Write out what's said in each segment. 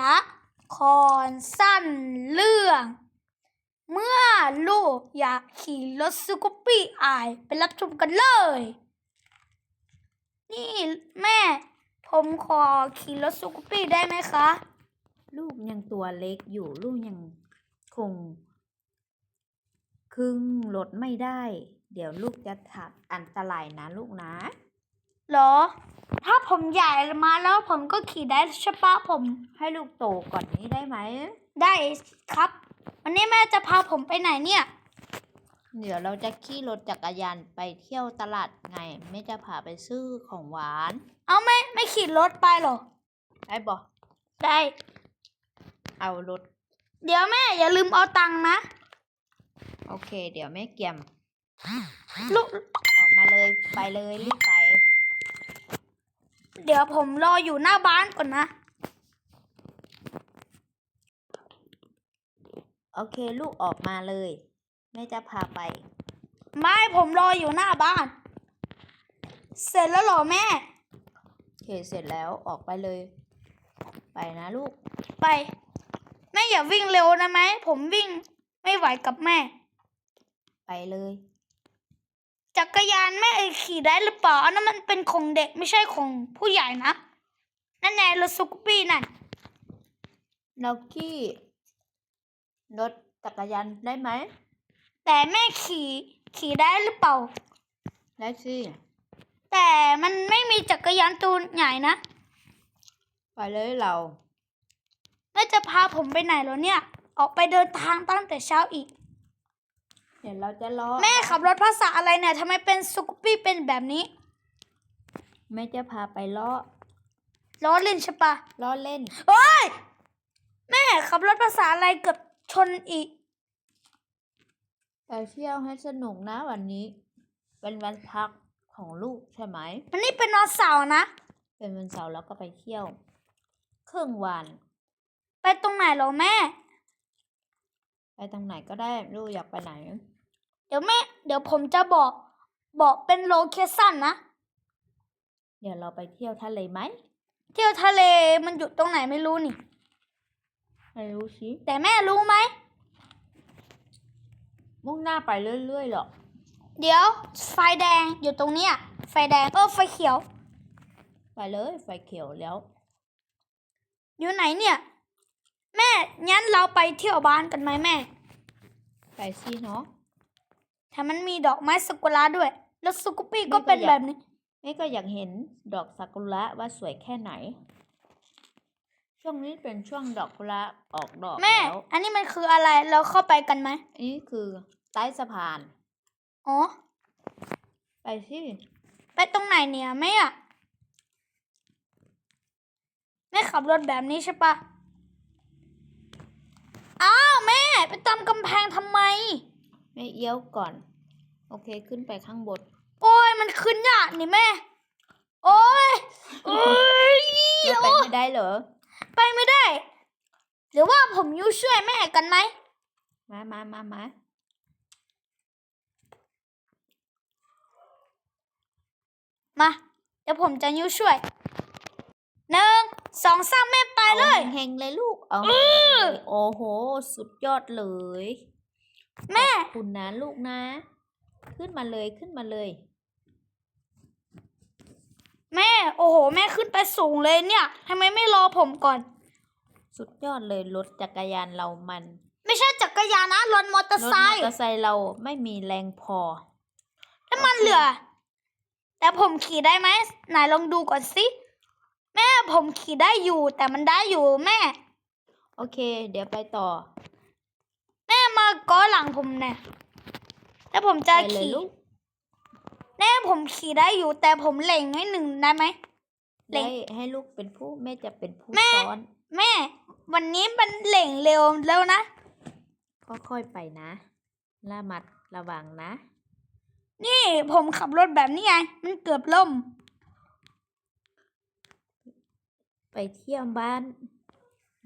ละครสั้นเรื่อง เมื่อลูกอยากขี่รถสกูปปี้อายไปรับชมกันเลย นี่แม่ ผมขอขี่รถสกูปปี้ได้ไหมคะ ลูกยังตัวเล็กอยู่ลูกยังคงครึ่งรถไม่ได้ เดี๋ยวลูกจะถักอันตรายนะลูกนะ หรอ ถ้าผมใหญ่มาแล้วผมก็ขี่ได้ใช่ปะผมให้ลูกโตก่อนนี้ได้ไหม ได้ครับ วันนี้แม่จะพาผมไปไหนเนี่ย เดี๋ยวเราจะขี่รถจักรยานไปเที่ยวตลาดไงแม่จะพาไปซื้อของหวาน เอาไม่ไม่ขี่รถไปเหรอ ได้บอกได้ เอารถ เดี๋ยวแม่อย่าลืมเอาตังค์นะ โอเค เดี๋ยวแม่เกียมลูกออกมาเลยไปเลยรีบไป เดี๋ยวผมรออยู่หน้าบ้านก่อนนะ โอเค ลูกออกมาเลย แม่จะพาไป ไม่ผมรออยู่หน้าบ้าน เสร็จแล้วเหรอแม่ โอเค เสร็จแล้วออกไปเลย ไปนะลูก ไปแม่อย่าวิ่งเร็วนะไหม ผมวิ่งไม่ไหวกับแม่ ไปเลย จักรยานแม่ขี่ได้หรือเปล่าอันนั้นมันเป็นของเด็กไม่ใช่ของผู้ใหญ่นะ นั่นไงรถสกูปปี้นั่นเราขี่รถจักรยานได้ไหม แต่แม่ขี่ขี่ได้หรือเปล่า ได้สิ แต่มันไม่มีจักรยานตัวใหญ่นะ ไปเลยเราแม่จะพาผมไปไหนเหรอเนี่ย ออกไปเดินทางตั้งแต่เช้าอีกเดี๋ยวเราจะรอแม่ขับรถภาษาอะไรเนี่ยทำไมเป็นสกูปปี้เป็นแบบนี้ แม่จะพาไปล้อล้อเล่นใช่ปะล้อเล่นเฮ้ยแม่ขับรถภาษาอะไรเกือบชนอีกไปเที่ยวให้สนุกนะวันนี้ เป็นวันพักของลูกใช่ไหมวันนี้เป็นนอนเสาร์นะ เป็นวันเสาร์แล้วก็ไปเที่ยวครึ่งวัน ไปตรงไหนเหรอแม่ ไปตรงไหนก็ได้ลูกอยากไปไหน เดี๋ยวแม่ เดี๋ยวผมจะบอก บอกเป็นโลเคชั่นนะ เดี๋ยวเราไปเที่ยวทะเลไหม เที่ยวทะเลมันอยู่ตรงไหนไม่รู้นี่ ไม่รู้สิ แต่แม่รู้ไหม มุ่งหน้าไปเรื่อยๆหรอก เดี๋ยว ไฟแดงอยู่ตรงเนี้ยไฟแดง เออ ไฟเขียว ไปเลยไฟเขียวแล้ว อยู่ไหนเนี่ย แม่ งั้นเราไปเที่ยวบ้านกันไหมแม่ ไปสิเนาะ ถ้ามันมีดอกไม้ซากุระด้วย แล้วสกูปปี้ก็เป็นแบบนี้แม่ก็อยากเห็นดอกซากุระว่าสวยแค่ไหน ช่วงนี้เป็นช่วงดอกกุระออกดอกแม่แล้วอันนี้มันคืออะไรเราเข้าไปกันไหมอันนี้คือใต้สะพาน อ๋อ ไปสิไปตรงไหนเนี่ยแม่อะแม่ขับรถแบบนี้ใช่ปะอ้าวแม่ ไปตามกำแพงทำไม แม่เอี้ยวก่อน โอเคขึ้นไปข้างบน โอ้ยมันขึ้นยากนี่แม่ โอ้ยโอ้ยแม่ไปโอ้ยไม่ได้เหรอ ไปไม่ได้ หรือว่าผมยูช่วยแม่กันไหม มามามามามา เดี๋ยวผมจะยูช่วยหนึ่งสองสามแม่ไปเลยอาเฮงๆเลยลูกเอาเฮงๆเลยโอ้โห สุดยอดเลย แม่ขอบคุณนะลูกนะ ขึ้นมาเลยขึ้นมาเลย แม่ โอ้โห แม่ขึ้นไปสูงเลยเนี่ยทำไมไม่รอผมก่อน สุดยอดเลยรถจักรยานเรามันไม่ใช่จักรยานนะรถมอเตอร์รถไซมอค์เตอร์ไซค์เราไม่มีแรงพอ น้ำมันเหลือ แต่ผมขี่ได้ไหมไหนลองดูก่อนสิแม่ผมขี่ได้อยู่ แต่มันได้อยู่แม่ โอเค เดี๋ยวไปต่อแม่มา ก้อหลังผมเนี่ยแล้วผมจะไปเลยขี่ลูกแม่ผมขี่ได้อยู่ แต่ผมเล็งให้หนึ่งได้ไหมเล็ได้งให้ลูกเป็นผู้แม่จะเป็นผู้แม่ซ้อน แม่ วันนี้มันเล็งเร็วแล้วนะค่อยๆไปนะระมัดระวังนะ นี่ผมขับรถแบบนี้ไง มันเกือบล่ม ไปเที่ยวบ้าน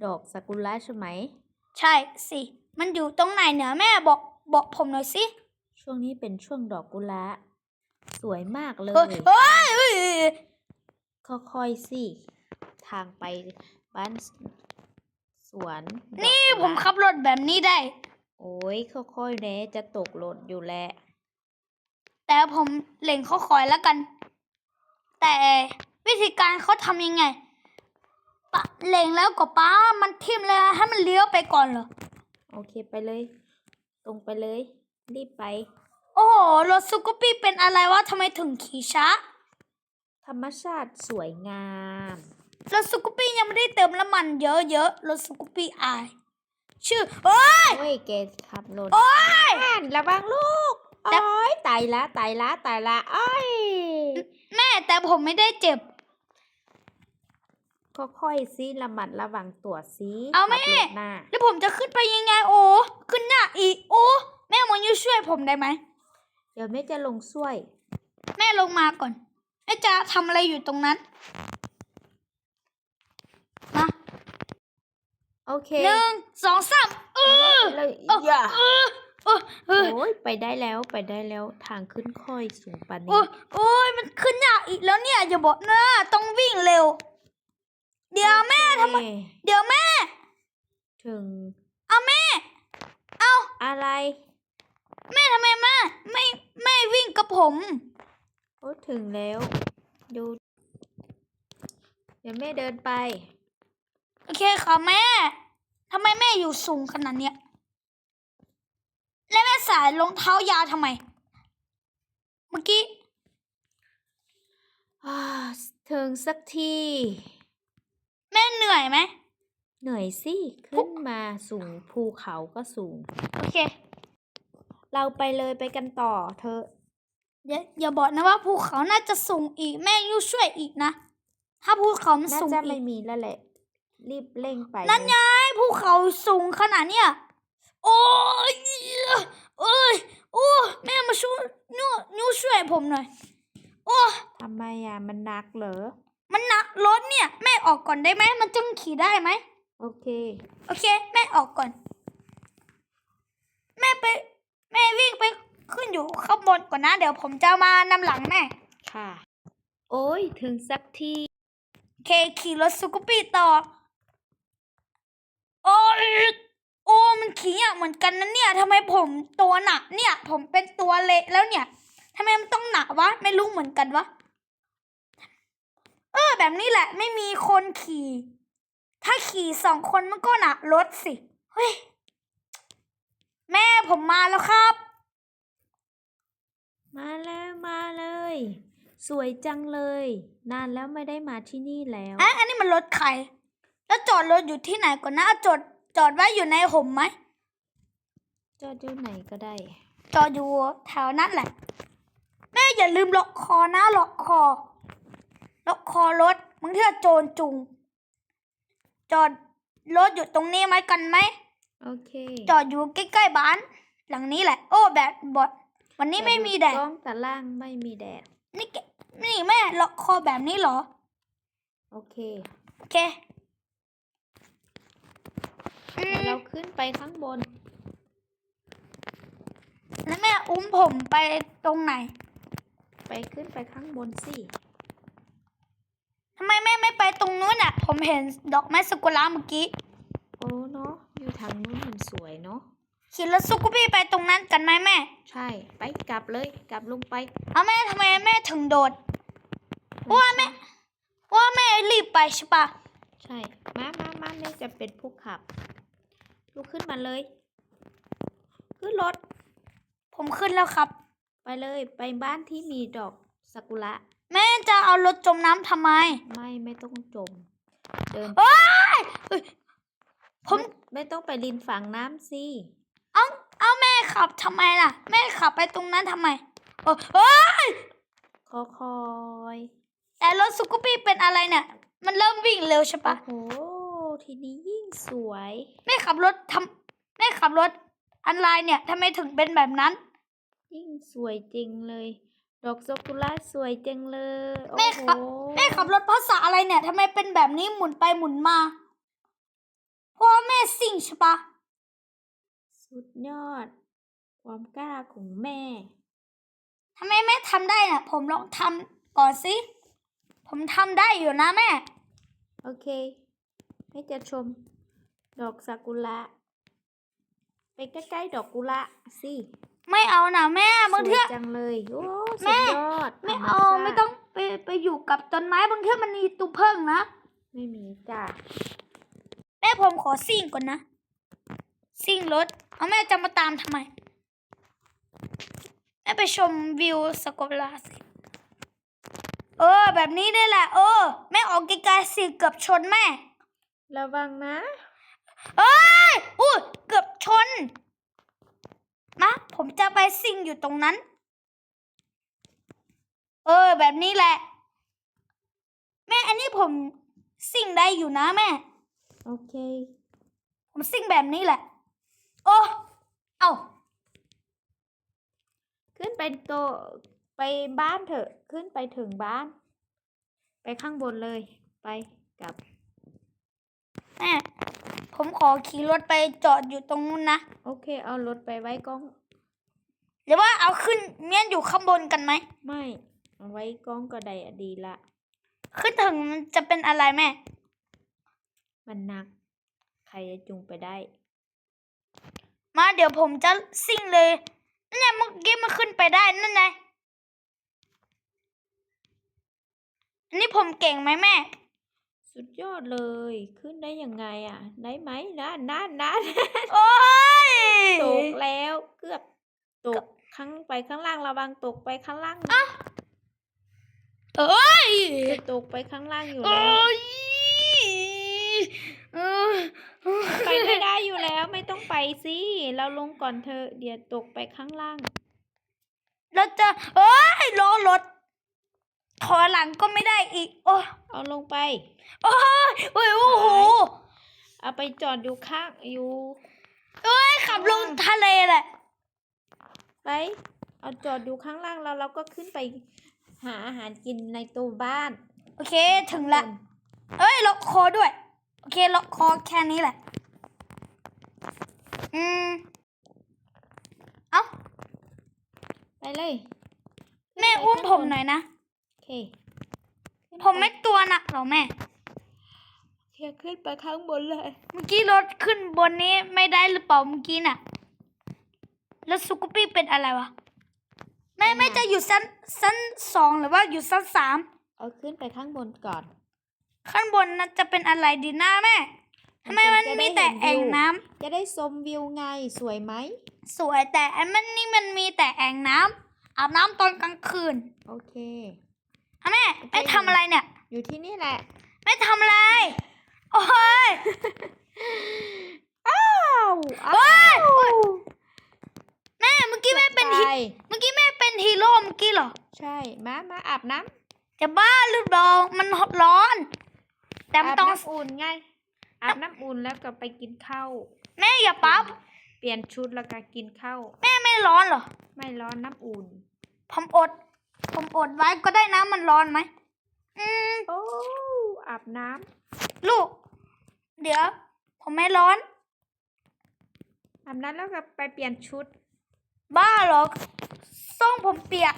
ดอกซากุระใช่ไหม ใช่สิ มันอยู่ตรงไหนเนี่ยแม่บอกบอกผมหน่อยสิช่วงนี้เป็นช่วงดอกกุระสวยมากเลเฮ้ยยเฮ้ยเฮ้ยค่อยๆสิ ทางไปบ้านสวนดอกนี่กุหผมลาบขับรถแบบนี้ได้ โอ้ยค่อยๆแน่จะตกรถอยู่แหละแต่ผมเล่งเขาคอยแล้วกัน แต่วิธีการเขาทำยังไงปะเล่งแล้วก็ป้ามันทิ่มเลยให้มันเลี้ยวไปก่อนเหรอ โอเคไปเลย ตรงไปเลย รีบไป โอ้โห รถซูกุปปี้เป็นอะไรวะทำไมถึงขี่ช้า ธรรมชาติสวยงาม รถซูกุปปี้ยังไม่ได้เติมน้ำมันเยอะๆ รถซูกุปปี้อาย ชื่อเอ้ย โอ้ยเกดขับรถโอ๊ยอ่านระวังลูกแต่โอ้ยตายละตายละตายละโอ้ย แม่แต่ผมไม่ได้เจ็บ ค่อยๆสิระมัดระวังตัวสิเอาแม่ ขับรถหน้า แล้วผมจะขึ้นไปยังไงโอ้ขึ้นหน้าอีกโอ้แม่มอนยูช่วยผมได้ไหมเดี๋ยวแม่จะลงช่วย แม่ลงมาก่อนแม่จะทำอะไรอยู่ตรงนั้นมาโอเคหนึ่งสองสามเออเลยเอออย่าเออเออเออโอ้ยไปได้แล้วไปได้แล้วทางขึ้นค่อยสูงปานโอ้นี้ยโอ้ยมันขึ้นยากอีกแล้วเนี่ยอย่าบอกนะต้องวิ่งเร็ว เดี๋ยวแม่ทำไมโอเคเดี๋ยวแม่ ถึง เอาแม่ เอาอะไร แม่ทำไมแม่ไม่ไม่วิ่งกับผมโอ้ถึงแล้ว ดู เดี๋ยวแม่เดินไป โอเคค่ะแม่ทำไมแม่อยู่สูงขนาดเนี้ยแล้วแม่ใส่รองเท้ายาวทำไม เมื่อกี้อ่าถึงสักที แม่เหนื่อยไหม เหนื่อยสิ ขึ้นมาสูงภูเขาก็สูง โอเค เราไปเลยไปกันต่อเธอะอย่าอย่าบอกนะว่าภูเขาน่าจะสูงอีก แม่ยูช่วยอีกนะ ถ้าภูเขามันน่าสูงจะอีไม่กมีแล้วแหละ รีบเร่งไปนั่นเลยไงภูเขาสูงขนาดเนี้ยโอ้ยเอ้ยโอ้แม่มาช่วยยูยูช่วยผมหน่อยโอ้ทำไมอะมันหนักเหรอ มันหนักรถเนี่ย แม่ออกก่อนได้ไหมมันจึงขี่ได้ไหมโอเค โอเค แม่ออกก่อน แม่ไป แม่วิ่งไปขึ้นอยู่ข้างบนก่อนนะ เดี๋ยวผมจะมานำหลังแม่ ค่ะ โอ้ยถึงสักที โอเค ขี่รถสกูปปี้ต่อ โอ้ยโอ้มันขี่อะเหมือนกันนะเนี่ยทำไมผมตัวหนักเนี่ย ผมเป็นตัวเละแล้วเนี่ยทำไมมันต้องหนักวะ ไม่รู้เหมือนกันวะเออ แบบนี้แหละ ไม่มีคนขี่ ถ้าขี่สองคนมันก็หนักรถสิเฮ้ยแม่ผมมาแล้วครับ มาแล้วมาเลย สวยจังเลย นานแล้วไม่ได้มาที่นี่แล้วอะอันนี้มันรถใคร แล้วจอดรถอยู่ที่ไหนก่อนนะจอดจอดไว้อยู่ในห่มไหมจอดอยู่ไหนก็ได้ จอดอยู่แถวนั้นแหละ แม่อย่าลืมล็อกคอนะล็อกคอ ล็อกคอรถมึงเถื่อโจรจุง จอดรถอยู่ตรงนี้ไหมกันไหม โอเคจอดอยู่ใกล้ๆบ้าน หลังนี้แหละ โอ้แดดบดวันนี้ไม่มีแดด กล้องแต่ล่างไม่มีแดด นี่แกนี่แม่ล็อกคอแบบนี้เหรอ โอเคโอเคอืเดี๋ยวมเราขึ้นไปข้างบน แล้วแม่อุ้มผมไปตรงไหน ไปขึ้นไปข้างบนสิ ทำไมแม่ไม่ไปตรงนู้นอะ ผมเห็นดอกไม้สกุระเมื่อกี้ โอ้เนาะอยู่ทางนู้นมันสวยเนาะ ขี่รถซุกุปี้ไปตรงนั้นกันไหมแม่ ใช่ ไปกลับเลยกลับลงไป เอาแม่ทำไมแม่ถึงโดด ว่าแม่ ว่าแม่รีบไปใช่ปะใช่ มามามาแม่จะเป็นผู้ขับ ลุกขึ้นมาเลย ขึ้นรถ ผมขึ้นแล้วครับ ไปเลยไปบ้านที่มีดอก ซากุระ แม่จะเอารถจมน้ำทำไม ไม่ไม่ต้องจม เดินเอ้ยเอ้ยผมไไม่ต้องไปรินฝั่งน้ำสิ เอาเอาแม่ขับทำไมล่ะ แม่ขับไปตรงนั้นทำไมโอ้เอ้ยคอคอยแต่รถซุกุปี้เป็นอะไรเนี่ย มันเริ่มวิ่งเร็วใช่โอ้ปะโห ทีนี้ยิ่งสวย แม่ขับรถทำแม่ขับรถอะไรเนี่ยทำไมถึงเป็นแบบนั้น ยิ่งสวยจริงเลย ดอกซากุระสวยจังเลยโอ้แม่โหขับแม่ขับรถภาษาอะไรเนี่ยทำไมเป็นแบบนี้หมุนไปหมุนมาเพราะว่าแม่ซิ่งใช่ปะสุดยอด ความกล้าของแม่ ทำไมแม่ทำได้น่ะ ผมลองทำก่อนสิ ผมทำได้อยู่นะแม่ โอเคให้จะชม ดอกซากุระไปใกล้ๆดอกกุระสิ ไม่เอานะแม่บางสเทื่วอยจังเลยโอ้แม่สุดยอดไม่ธรรเอาชติไม่ต้องไปไปอยู่กับต้นไม้บางเทื่อมันมีตุเพิ่งนะไม่มีจ้ะแม่ผมขอซิ่งก่อนนะซิ่งรถเอาแม่จะมาตามทำไมแม่ไปชมวิวสกอตลาสิเออ แบบนี้ได้แหละเออแม่ออกไกลๆสิเกือบชนแม่ ระวังนะเอ้ยอุ้ยเกือบชน มาผมจะไปซิ่งอยู่ตรงนั้น เออ แบบนี้แหละ แม่อันนี้ผมซิ่งได้อยู่นะแม่ โอเค ผมซิ่งแบบนี้แหละ โอ้ เอาขึ้นไปโตะไปบ้านเถอะ ขึ้นไปถึงบ้าน ไปข้างบนเลย ไปกลับแม่ ผมขอขี่รถไปจอดอยู่ตรงนู้นนะ โอเค เอารถไปไว้กล้อง หรือว่าเอาขึ้นเมียนอยู่ข้างบนกันไหม ไม่เอาไว้กล้องก็ได้อะดีละ ขึ้นถึงมันจะเป็นอะไรแม่ มันหนัก ใครจะจูงไปได้ มาเดี๋ยวผมจะซิ่งเลยนั่นไงเมื่อกี้มันขึ้นไปได้นั่นไงอันนี้ผมเก่งไหมแม่ สุดยอดเลย ขึ้นได้ยังไงอะ ได้ไหมนั่นนั่นนั่นโอ้ยตกแล้วเกือบตกข้างไปข้างล่างระวังตกไปข้างล่างนะเอ้ยจะตกไปข้างล่างอยู่โอ้แล้วยเออไปไม่ได้อยู่แล้วไม่ต้องไปสิเราลงก่อนเธอะเดี๋ยวตกไปข้างล่างแล้วจะเอ้ยล้อรถ ถอยหลังก็ไม่ได้อีก โอ้ยเอาลงไปโอ้ยโอ้ยโอ้โห เอาไปจอดอยู่ข้างอยู่เอ้ยขับลงทะเลแหละไปเอาจอดอยู่ข้างล่างแล้วเราก็ขึ้นไปหาอาหารกินในตัวบ้าน โอเคถึงละเอ้ยล็อกคอด้วย โอเคล็อกคอแค่นี้แหละ อืม เอ้าไปเลย แม่อุ้มผมหน่อยนะโอเค ผมไม่ตัวหนักหรอแม่เคขึ้นไปข้างบนเลย เมื่อกี้รถขึ้นบนนี้ไม่ได้หรือเปล่าเมื่อกี้น่ะ แล้วซุกุปปี้เป็นอะไรวะแม่แม่จะอยู่ชั้นชั้นสองหรือว่าอยู่ชั้นสามเอาขึ้นไปข้างบนก่อน ข้างบนน่ะจะเป็นอะไรดีหน้าแม่ทำไมมันจะได้มีแต่เห็นวิวแอ่งน้ำจะได้ชมวิวไงสวยไหมสวยแต่อันมันนี่มันมีแต่แอ่งน้ำอาบน้ำตอนกลางคืน โอเคอะ แม่โอเคแม่ทำอะไรเนี่ย อยู่ที่นี่แหละแม่ทำอะไร โอ้ย อ้าวโอ้ยโอ้ยแม่เมื่อกี้แม่เป็นฮีใช่เมื่อกี้แม่เป็นฮีโร่เมื่อกี้เหรอ ใช่ มามาอาบน้ำจะบ้าหรือเปล่ามันร้อน แต่มันอาบต้องน้ำอุ่นไง อาบน้ำอุ่นแล้วก็ไปกินข้าว แม่อย่าปั๊บเปลี่ยนชุดแล้วก็กินข้าว แม่ไม่ร้อนเหรอ ไม่ร้อนน้ำอุ่น ผมอด ผมอดไว้ก็ได้นะมันร้อนไหมอืมโอ้อาบน้ลูก เดี๋ยว ผมไม่ร้อนำอาบน้ำแล้วก็ไปเปลี่ยนชุด บ้าเหรอส่งผมเปียก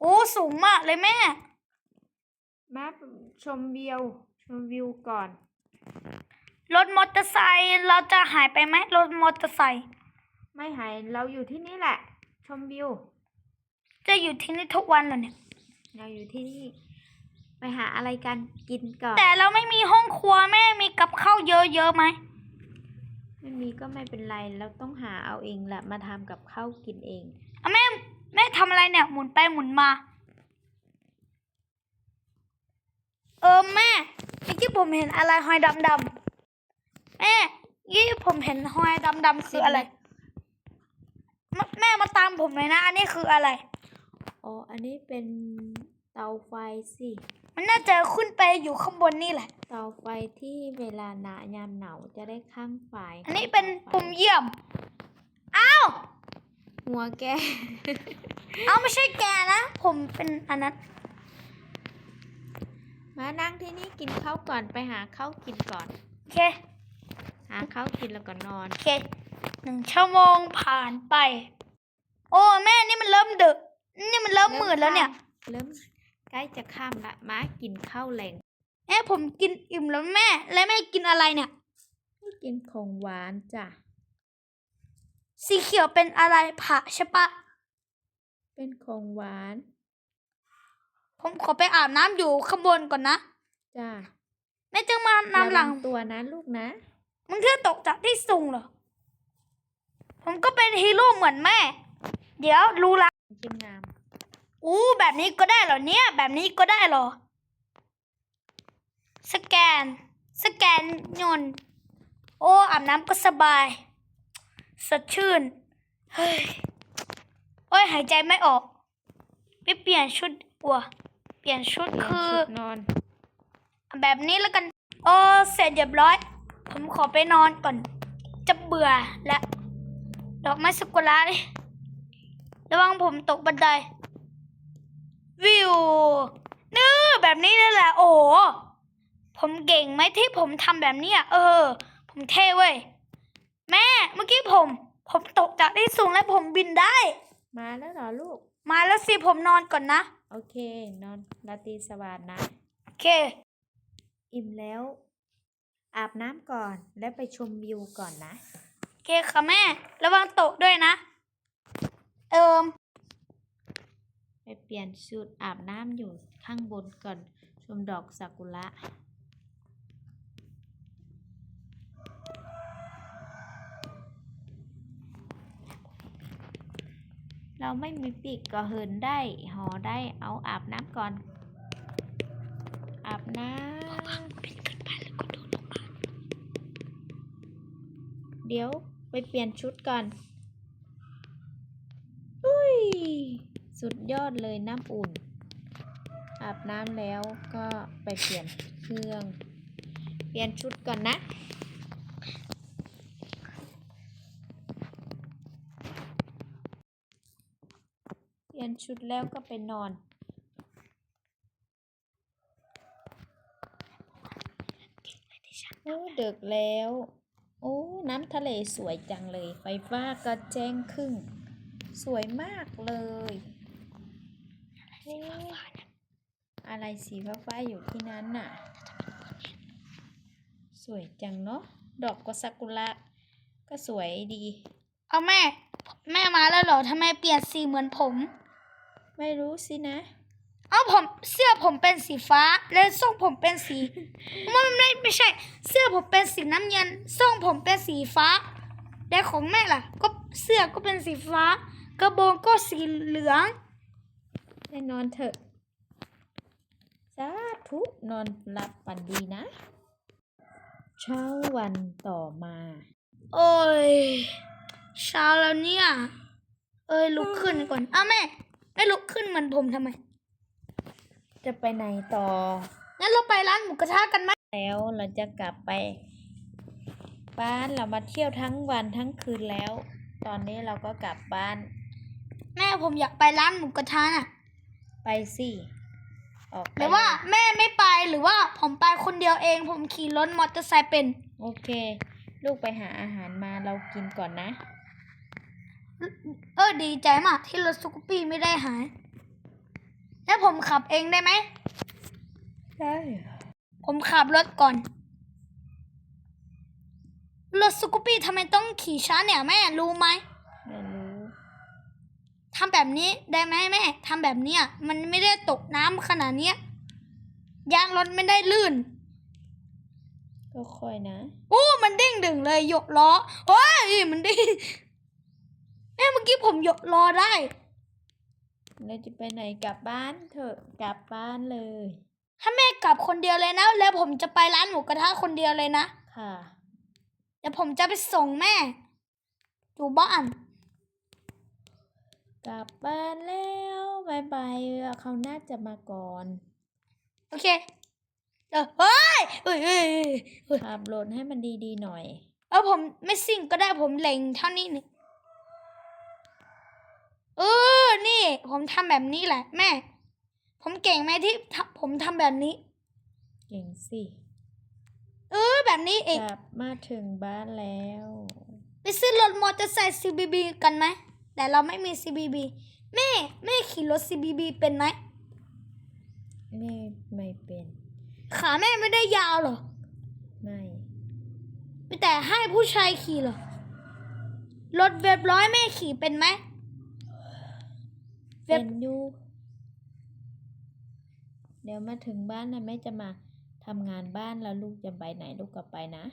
โอ้สูงมากเลยแม่มาชมวิวชมวิวก่อน รถมอเตอร์ไซค์เราจะหายไปไหมรถมอเตอร์ไซค์ไม่หายเราอยู่ที่นี่แหละ ชมวิว จะอยู่ที่นี่ทุกวันเหรอเนี่ย เราอยู่ที่นี่ ไปหาอะไรกันกินก่อนแต่เราไม่มีห้องครัวแม่มีกับข้าวเยอะๆไหมไม่มีก็ไม่เป็นไรเราต้องหาเอาเองแหละมาทำกับข้าวกินเอง อะแม่แม่ทำอะไรเนี่ยหมุนไปหมุนมา เออแม่เมื่อกี้ผมเห็นอะไรหอยดำๆแม่ยี่ผมเห็นหอยดำๆคืออะไรมแม่มาตามผมเลยนะ อันนี้คืออะไร อ๋อ อันนี้เป็นเตาไฟสิ มันน่าจะขึ้นไปอยู่ข้างบนนี่แหละ เตาไฟที่เวลาหนายามหนาวจะได้ข้างไฟอันนี้เป็นของปุ่มไฟเยี่ยม อ้าว หัวแก เอาไม่ใช่แกนะ ผมเป็นอันนั้น มานั่งที่นี่กินข้าวก่อนไปหาข้าวกินก่อน โอเค หาข้าวกินแล้วก็นอน โอเค หนึ่งชั่วโมงผ่านไป โอ้แม่นี่มันเริ่มดึก นี่มันเริ่มมืดแล้วเนี่ย เริ่มใกล้จะค่ำละมากินข้าวแรงแม่ผมกินอิ่มแล้วแม่ แล้วแม่กินอะไรเนี่ยไม่กินกินของหวานจ้ะสีเขียวเป็นอะไรผักใช่ปะเป็นของหวาน ผมขอไปอาบน้ำอยู่ข้างบนก่อนนะจ้ะแม่จึงมาน้ำหลังระวัตัวนะลูกนะมึงเที่ยวตกจากที่สูงเหรอ ผมก็เป็นฮีโร่เหมือนแม่ เดี๋ยวรู้ละจิ้มน้ อู้แบบนี้ก็ได้เหรอเนี่ย แบบนี้ก็ได้เหรอ สแกน สแกนยนต์โอ้อาบน้ำก็สบาย สดชื่น เฮ้ยโอ้ยหายใจไม่ออกไปเปลี่ยนชุดดีกว่าเปลี่ยนชุดำเปลี่ยนคือชุดนอน แบบนี้แล้วกัน โอ้เสร็จเรียบร้อย ผมขอไปนอนก่อน จะเบื่อและ ดอกไม้สกุระดิระวังผมตกบันได วิวนื้อแบบนี้นั่นแหละโอ้โหผมเก่งไหมที่ผมทำแบบเนี้ยเออ ผมเท่เว้ย แม่เมื่อกี้ผม ผมตกจากที่สูงแล้วผมบินได้ มาแล้วเหรอลูก มาแล้วสิผมนอนก่อนนะ โอเค นอนราตรีสวัสดิ์นะ โอเค อิ่มแล้ว อาบน้ำก่อนแล้วไปชมวิวก่อนนะ โอเคค่ะแม่ ระวังตกด้วยนะ เอิม ไปเปลี่ยนชุดอาบน้ำอยู่ข้างบนก่อนชมดอกซากุระเราไม่มีปีกก็เหินได้หอได้เอาอาบน้ำก่อน อาบน้ำเดี๋ยวไปเปลี่ยนชุดก่อนอุ้ย สุดยอดเลยน้ำอุ่น อาบน้ำแล้วก็ไปเปลี่ยนเครื่อง เปลี่ยนชุดก่อนนะเปลี่ยนชุดแล้วก็ไปนอนโอ้ดึกแล้ว โอ้ น้ำทะเลสวยจังเลย ไฟฟ้าก็แจ้งครึ่ง สวยมากเลย อ้อะไรสีฟ้าๆอยู่ที่นั้นน่ะ สวยจังเนาะ ดอกก็ซากุระก็สวยดี เอาแม่ แม่มาแล้วเหรอทำไมเปลี่ยนสีเหมือนผม ไม่รู้สินะ เอาผมเสื้อผมเป็นสีฟ้า และทรงผมเป็นสี มันไม่ไม่ใช่ เสื้อผมเป็นสีน้ำเงินทรงผมเป็นสีฟ้า และของแม่ล่ะ ก็เสื้อก็เป็นสีฟ้ากระโปรงก็สีเหลือง ได้นอนเถอะสาธุนอนหลับฝันดีนะ เช้าวันต่อมา โอ้ย เช้าแล้วเนี่ย เอ้ยลุกขึ้นก่อนอ้าวแม่ไม่ลุกขึ้นเหมือนผมทำไม จะไปไหนต่อ งั้นเราไปร้านหมูกระทะกันไหมแล้วเราจะกลับไป บ้านเรามาเที่ยวทั้งวันทั้งคืนแล้ว ตอนนี้เราก็กลับบ้าน แม่ผมอยากไปร้านหมูกระทะน่ะ ไปสิออกไปหรือว่าแม่ไม่ไปหรือว่าผมไปคนเดียวเอง ผมขี่รถมอเตอร์ไซค์เป็น โอเค ลูกไปหาอาหารมาเรากินก่อนนะ เออดีใจมากที่รถสุกปี้ไม่ได้หาย แล้วผมขับเองได้ไหมได้ผมขับรถก่อน รถสุกปี้ทำไมต้องขี่ช้าเนี่ยแม่รู้ไหมไม่รู้ ทำแบบนี้ได้ไหมแม่ทำแบบเนี้ยมันไม่ได้ตกน้ำขนาดเนี้ยยางรถไม่ได้ลื่นก็ค่อยนะโอ้มันเด้งดึงเลยหยกล้อโอ้ยมันเด้งแม่เมื่อกี้ผมหยกล้อได้เราจะไปไหนกลับบ้านเถอะกลับบ้านเลย ถ้าแม่กลับคนเดียวเลยนะ แล้วผมจะไปร้านหมูกระทะคนเดียวเลยนะค่ะเดี๋ยวผมจะไปส่งแม่อยู่บ้าน กลับบ้านแล้วบายบายเขาน่าจะมาก่อน โอเคเออเฮ้ยเฮ้ยเฮ้ยเฮ้ยขับรถให้มันดีๆหน่อย เอาผมไม่ซิ่งก็ได้ผมเล็งเท่านี้นี่เออ นี่ ผมทำแบบนี้แหละ แม่ ผมเก่งไหมที่ทำผมทำแบบนี้ เก่งสิ เออ แบบนี้เองกลับมาถึงบ้านแล้ว ไปซื้อรถมอเตอร์ไซค์ CBB กันไหม แต่เราไม่มี CBB แม่แม่ขี่รถ CBB เป็นไหมไม่ไม่เป็น ขาแม่ไม่ได้ยาวเหรอ ไม่มีแต่ให้ผู้ชายขี่เหรอ รถเว็บร้อยแม่ขี่เป็นไหมเว็เป็บนอยู่เดี๋ยวมาถึงบ้านนะแม่จะมาทำงานบ้านแล้วลูกจะไปไหนลูกก็ไปนะ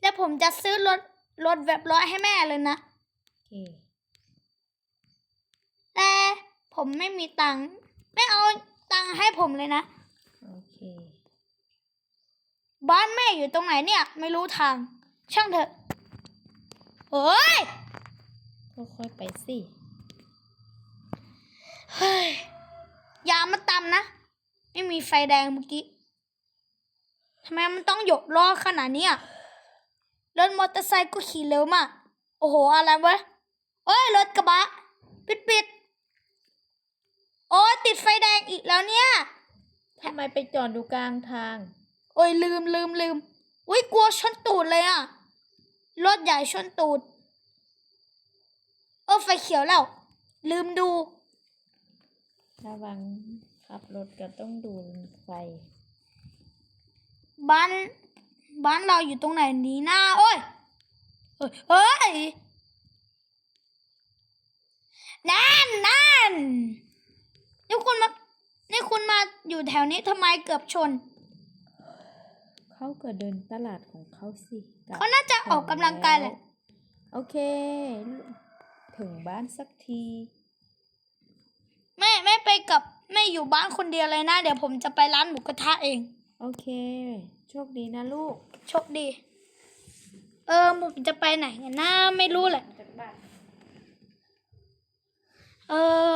แล้วผมจะซื้อรถรถเว็บร้อยให้แม่เลยนะโอเคแต่ ผมไม่มีตังค์ไม่เอาตังค์ให้ผมเลยนะ โอเค บ้านแม่อยู่ตรงไหนเนี่ย ไม่รู้ทาง ช่างเถอะเฮ้ยค่อยๆไปสิเฮ้ยอย่ามาตำนะ ไม่มีไฟแดงเมื่อกี้ทำไมมันต้องหยกล้อขนาดนี้อะรถมอเตอร์ไซค์ก็ขี่เร็วมาก โอ้โห อะไรวะเอ้ย รถกระบะ ปิดปิด โอ้ยติดไฟแดงอีกแล้วเนี่ย ทำไมไปจอดอยู่กลางทาง โอ้ยลืมลืมลืมอุ้ยกลัวชนตูดเลยอะรถใหญ่ชนตูดเออไฟเขียวแล้ว ลืมดู ระวังขับรถก็ต้องดูไฟ บ้านบ้านเราอยู่ตรงไหนนี้นะโอ้ยเฮ้ยเฮ้ยนั่นนั่น นี่คุณมานี่คุณมาอยู่แถวนี้ทำไมเกือบชน เขาก็เดินตลาดของเขาสิกลับเขาน่าจะออกกำลังกายแหละ โอเค ถึงบ้านสักที แม่แม่ไปกับแม่อยู่บ้านคนเดียวเลยนะ เดี๋ยวผมจะไปร้านหมูกระทะเอง โอเค โชคดีนะลูก โชคดี เออผมจะไปไหนกันนะไม่รู้แหละเออ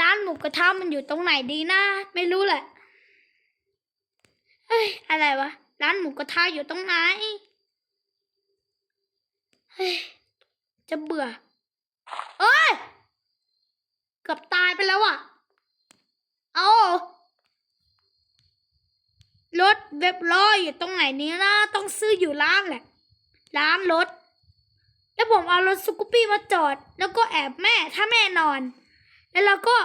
ร้านหมูกระทะมันอยู่ตรงไหนดีนะ ไม่รู้แหละเฮ้ยอะไรวะ ร้านหมูกระทะอยู่ตรงไหนเฮ้ยจะเบื่อ เอ้ยเกือบตายไปแล้วอะ เอารถเว็บร้อยอยู่ตรงไหนนี้นะ ต้องซื้ออยู่ร้านแหละ ร้านรถ แล้วผมเอารถสกูปปี้มาจอด แล้วก็แอบแม่ถ้าแม่นอน แล้วเราก็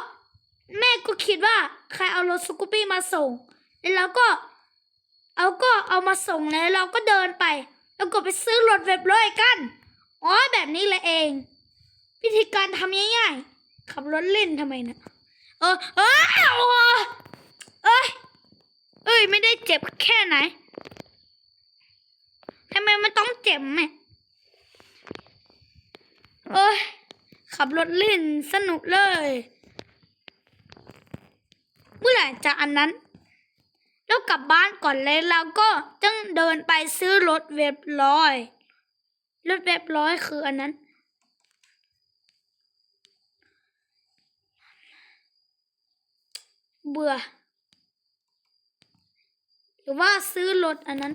แม่ก็คิดว่าใครเอารถสกูปี้มาส่ง แล้วเราก็ เอาก็เอามาส่งแล้วเราก็เดินไป แล้วก็ไปซื้อรถเว็บร้อยกัน อ๋อแบบนี้แหละเอง วิธีการทำง่ายๆขับรถเล่นทำไมนะเออเออโอ้เอ้ยเอ้ยไม่ได้เจ็บแค่ไหนทำไมมันต้องเจ็บแม่เอ้ย ขับรถเล่นสนุกเลย เมื่อไหร่จะอันนั้น แล้วกลับบ้านก่อนเลยแล้วก็ต้องเดินไปซื้อรถเว็บร้อย รถเว็บร้อยคืออันนั้นเบื่อ หรือว่าซื้อรถอันนั้น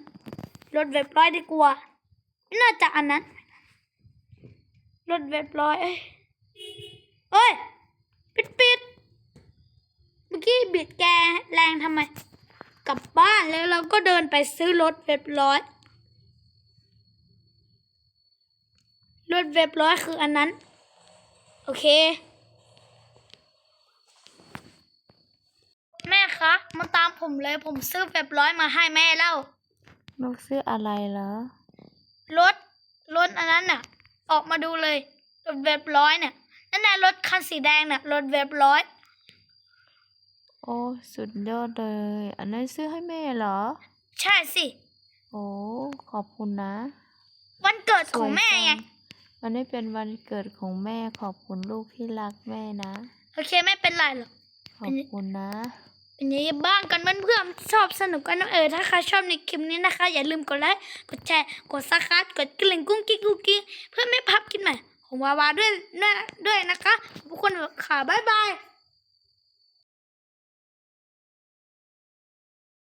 รถเว็บร้อยดีกว่าไม่น่าจะอันนั้น รถเว็บร้อย เอ้ยเอ้ย ปิดปิดเมื่อกี้บิดแกแรงทำไม กลับบ้านแล้วเราก็เดินไปซื้อรถเว็บร้อย รถเว็บร้อยคืออันนั้น โอเค แม่คะมาตามผมเลยผมซื้อเว็บร้อยมาให้แม่แล้วลูกซื้ออะไรเหรอ รถ รถอันนั้นน่ะ ออกมาดูเลยรถเว็บร้อยเนี่ย นั่นน่ะรถคันสีแดงน่ะรถเว็บร้อย โอ้สุดยอดเลย อันนั้นซื้อให้แม่เหรอ ใช่สิ โอ้ขอบคุณนะวันเกิดของแม่ไงสวยจัวันนี้เป็นวันเกิดของแม่ขอบคุณลูกที่รักแม่นะ โอเคไม่เป็นไรหรอก ขอบคุณนะเป็นยังไงบ้างกันเพื่อนๆชอบสนุกกันนะเออถ้าใครชอบในคลิปนี้นะคะ อย่าลืมกดไลค์กดแชร์กดซับสไครต์กดกระลิ่งกุ้งกิ๊กกุ้งกิ๊กเพื่อไม่พลาดคลิปใหม่ ของวาวาด้วยนะด้วยนะคะทุกคนค่ะบ๊ายบาย